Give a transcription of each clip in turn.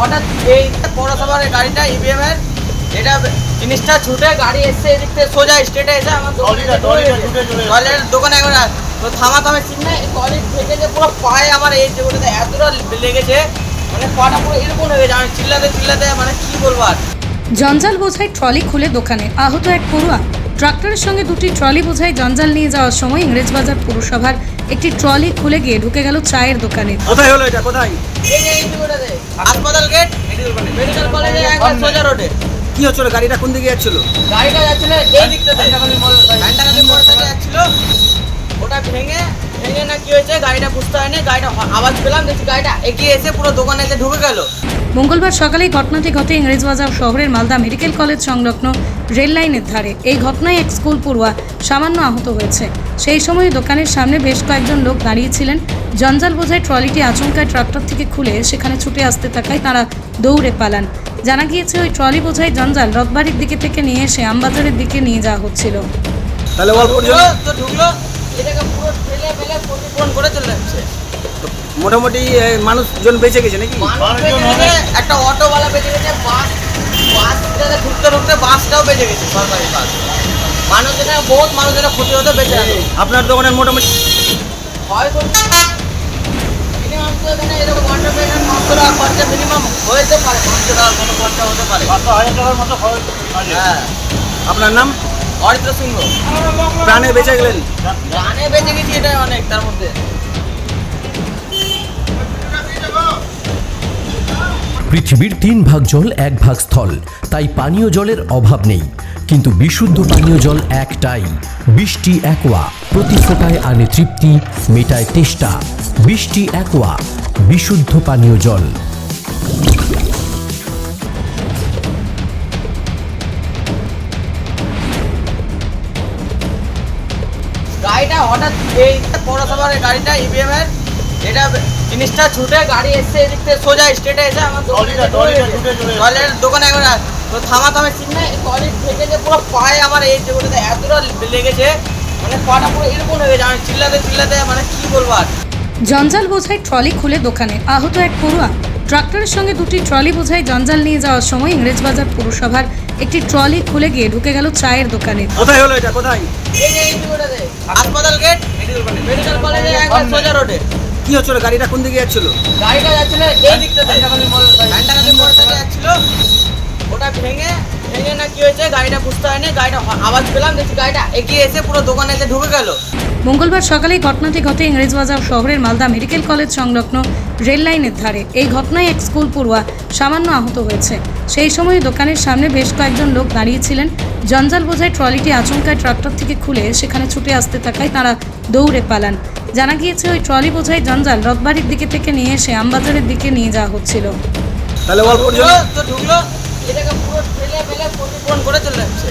হঠাৎ এই পৌরসভার গাড়িটা ইভিএম এর এটা জিনিসটা ছুটে গাড়ি এসছে এদিক থেকে সোজা স্টেটে এসে আমার টয়লেটের দোকানে একবার তো থামা থামে চিন না টয়লেট থেকে যে পুরো পায়ে আমার এই যেগুলোতে এতটা লেগেছে মানে পাটা পুরো এরকম হয়ে গেছে আমি চিল্লাতে চিল্লাতে মানে কি বলব আর। জঞ্জাল বোঝাই ট্রলি খুলে দোকানে আহত এক পড়ুয়া। ট্রাক্টরের সঙ্গে দুটি ট্রলি বোঝাই জঞ্জাল নিয়ে যাওয়ার সময় ইংরেজবাজার পুরসভার একটি ট্রলি খুলে গিয়ে ঢুকে গেল চায়ের দোকানে কোথায় হলো এটা কোথায় হাসপাতাল গেট মেডিকেল কলেজে একবার সোজা রোডে কি হচ্ছিল গাড়িটা কোন দিকে যাচ্ছিল গাড়িটা যাচ্ছিল এই দিকটাতে ঘান্টাকালি মোড় থেকে যাচ্ছিল ওটা ভেঙে ভেঙে না কি হয়েছে গাড়িটা গাড়িটা আওয়াজ পেলাম দেখছি গাড়িটা এগিয়ে এসে পুরো দোকানে এসে ঢুকে গেল। মঙ্গলবার সকালেই ঘটনাটি ঘটে ইংরেজবাজার শহরের মালদা মেডিকেল কলেজ সংলগ্ন রেল লাইনের ধারে। এই ঘটনায় এক স্কুল পড়ুয়া সামান্য আহত হয়েছে। সেই সময় দোকানের সামনে বেশ কয়েকজন লোক দাঁড়িয়েছিলেন। জঞ্জাল বোঝাই ট্রলিটি আচমকায় ট্রাক্টর থেকে খুলে সেখানে ছুটে আসতে থাকায় তারা দৌড়ে পালান। জানা গিয়েছে ওই ট্রলি বোঝাই জঞ্জাল রথবাড়ির দিকে থেকে নিয়ে এসে আমবাজারের দিকে নিয়ে যাওয়া হচ্ছিল। তাহলে অল্প ঢুকলো। এটাকে পুরো ঠেলে ফেলে প্রতিক্রমণ করে চলে যাচ্ছে। মোটামুটি মানুষজন বেঁচে গেছে নাকি? একটা অটোওয়ালা বেঁচে গেছে বাস বাসটাতে ঢুকতে ঢুকতে বাসটাও বেঁচে গেছে সরকারি বাস। মানুষজনের বহুত মানুষজনের ক্ষতি হতে বেঁচে গেছে আপনার দোকানের মোটামুটি হয়তো হ্যাঁ। আপনার নাম? অরিত্র সিংহ। প্রাণে বেঁচে গেলেন। গানে বেঁচে গেছি এটাই অনেক তার মধ্যে। পৃথিবীর তিন ভাগ জল এক ভাগ স্থল। তাই পানীয় জলের অভাব নেই। কিন্তু বিশুদ্ধ পানীয় জল একটাই। বৃষ্টি একোয়া প্রতি ফোটায় আনে তৃপ্তি মেটায় তেষ্টা। বৃষ্টি একোয়া বিশুদ্ধ পানীয় জল। গাড়িটা হঠাৎ এই পৌরসভার গাড়িটা ইভিএম এর এটা জিনিসটা ছুটে গাড়ি এসছে এদিক থেকে সোজা স্টেটে এসে আমার। টয়লেটের দোকানে একবার তো থামা থামে চিন না টয়লেট থেকে যে পুরো পায়ে আমার এই যেগুলোতে এতটা লেগেছে মানে পাটা পুরো এরকম হয়ে গেছে আমি চিল্লাতে চিল্লাতে মানে কি বলব আর। জঞ্জাল বোঝাই ট্রলি খুলে দোকানে আহত এক পড়ুয়া। ট্রাক্টরের সঙ্গে দুটি ট্রলি বোঝাই জঞ্জাল নিয়ে যাওয়ার সময় ইংরেজবাজার পুরসভার একটি ট্রলি খুলে গিয়ে ঢুকে গেল চায়ের দোকানে। কোথায় হলো এটা? কোথায়? এই যে এই যেগুলোতে হাসপাতাল গেট মেডিকেল কলেজে একদম সোজা রোডে। কি হচ্ছিল? গাড়িটা কোন দিকে যাচ্ছিল? গাড়িটা যাচ্ছিল এই দিকটাতে ঘান্টাকালি মোড় থেকে যাচ্ছিল। ওটা ভেঙে ভেঙে না কি হয়েছে? গাড়িটা বুঝতে হয়নি। গাড়িটা আওয়াজ পেলাম দেখছি গাড়িটা এগিয়ে এসে পুরো দোকানে এসে ঢুকে গেল। মঙ্গলবার সকালে ঘটনাটি ঘটে ইংরেজবাজার শহরের মালদা মেডিকেল কলেজ সংলগ্ন রেল লাইনের ধারে। এই ঘটনায় এক স্কুল পড়ুয়া সামান্য আহত হয়েছে। সেই সময় দোকানের সামনে বেশ কয়েকজন লোক দাঁড়িয়েছিলেন। জঞ্জাল বোঝাই ট্রলিটি আচমকায় ট্রাক্টর থেকে খুলে সেখানে ছুটে আসতে থাকায় তারা দৌড়ে পালান। জানা গিয়েছে ওই ট্রলি বোঝাই জঞ্জাল রথবাড়ির দিকে থেকে নিয়ে এসে আমবাজারের দিকে নিয়ে যাওয়া হচ্ছিল। তাহলে ঢুকলো এটাকে পুরো ফেলে প্রতিক্রমণ করে চলে যাচ্ছে।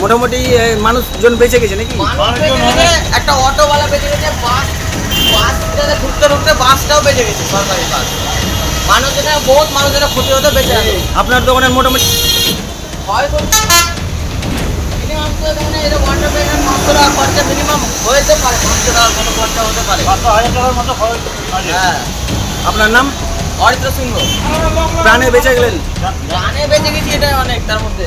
মোটামুটি মানুষজন বেঁচে গেছে নাকি? একটা অটোওয়ালা বেঁচে গেছে বাস বাসটাতে ঢুকতে ঢুকতে বাসটাও বেঁচে গেছে সরকারি বাস। মানুষজনের বহুত মানুষজনের ক্ষতি হতে বেঁচে গেছে আপনার দোকানের মোটামুটি হয়তো তো। এখানে এরকম অন্টারপ্রেনার পাঁচশো টাকা খরচা মিনিমাম হতে পারে। পাঁচশো টাকার মতো খরচা হতে পারে। হ্যাঁ। আপনার নাম? অরিত্র সিংহ। প্রাণে বেঁচে গেলেন? প্রাণে বেঁচে গেছি এটাই অনেক তার মধ্যে।